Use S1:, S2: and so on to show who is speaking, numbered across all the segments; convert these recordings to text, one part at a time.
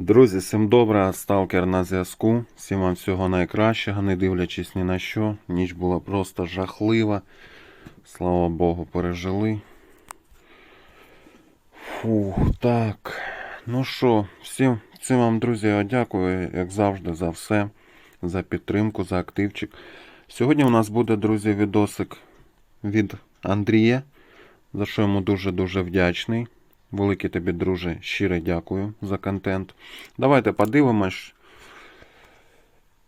S1: Друзі, всім добре, сталкер на зв'язку. Всім вам всього найкращого, не дивлячись ні на що. Ніч була просто жахлива. Слава Богу, пережили. Фух, так. Ну що, всім, всім вам, друзі, дякую, як завжди, за все, за підтримку, за активчик. Сьогодні у нас буде, друзі, відосик від Андрія, за що йому дуже-дуже вдячний. Велике тобі, друже, щиро дякую за контент. Давайте подивимось.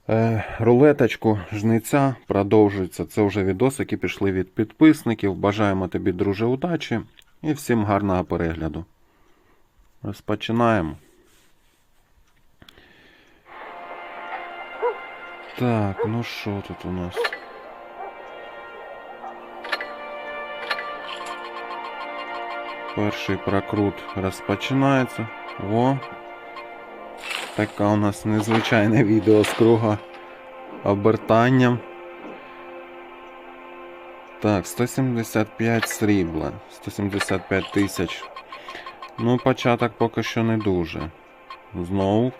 S1: Е, рулеточку жниця продовжується. Це вже відоси, які пішли від підписників. Бажаємо тобі, друже, удачі і всім гарного перегляду. Розпочинаємо. Так, ну що тут у нас? Перший прокрут розпочинається. О! Така у нас незвичайне відео з круга обертанням. Так, 175 срібла. 175 тисяч. Ну, початок поки що не дуже. Знову.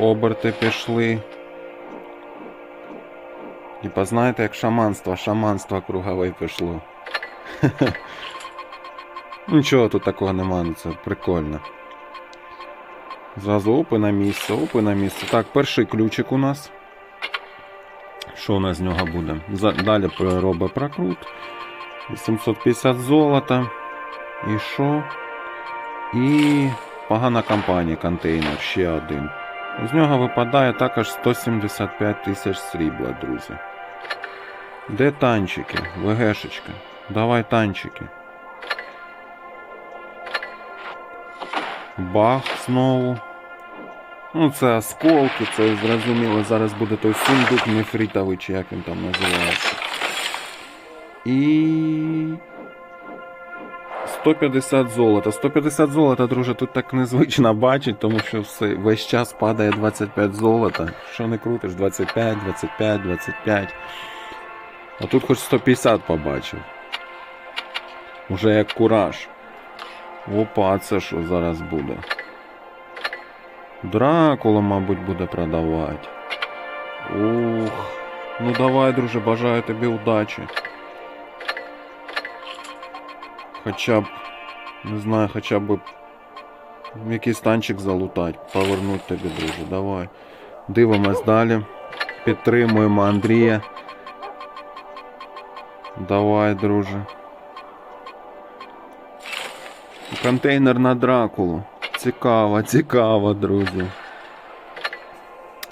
S1: Оберти пішли. Типа, знаєте, як шаманство, шаманство кругове пішло. Нічого тут такого нема, ну це прикольно. Зразу опи на місце, опи на місце. Так, перший ключик у нас. Що у нас з нього буде? Далі робить прокрут. 850 золота. І що? І погана компанія контейнер, ще один. З нього випадає також 175 тисяч срібла, друзі. Де танчики? ВГшечка. Давай танчики. Бах знову. Ну, це осколки, це зрозуміло. Зараз буде той сундук нефритовий, чи як він там називається. І. 150 золота. 150 золота, друже, тут так незвично бачить, тому що все, весь час падає 25 золота. Що не крутиш? 25, 25, 25. А тут хоч 150 побачив. Уже як кураж. Опа, це що зараз буде? Дракула, мабуть, буде продавати. Ух. Ну давай, друже, бажаю тобі удачі. Хоча б, не знаю, хоча б якийсь танчик залутати, повернути тобі, друже, давай. Дивимось далі. Підтримуємо Андрія. Давай, друже. Контейнер на Дракулу. Цікаво, цікаво, друзі.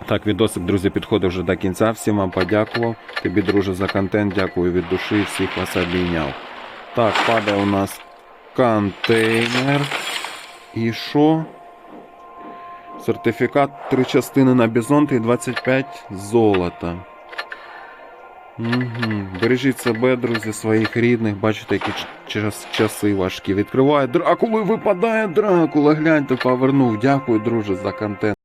S1: Так, відосик, друзі, підходить вже до кінця. Всім вам подякував. Тобі, друже, за контент. Дякую від душі. Всіх вас обійняв. Так, падає у нас контейнер. І що? Сертифікат три частини на бізонти і 25 золота. Угу. Бережіть себе, друзі, своїх рідних. Бачите, які час, часи важкі. Відкриває Дракулу випадає Дракула. Гляньте, повернув. Дякую, друже, за контент.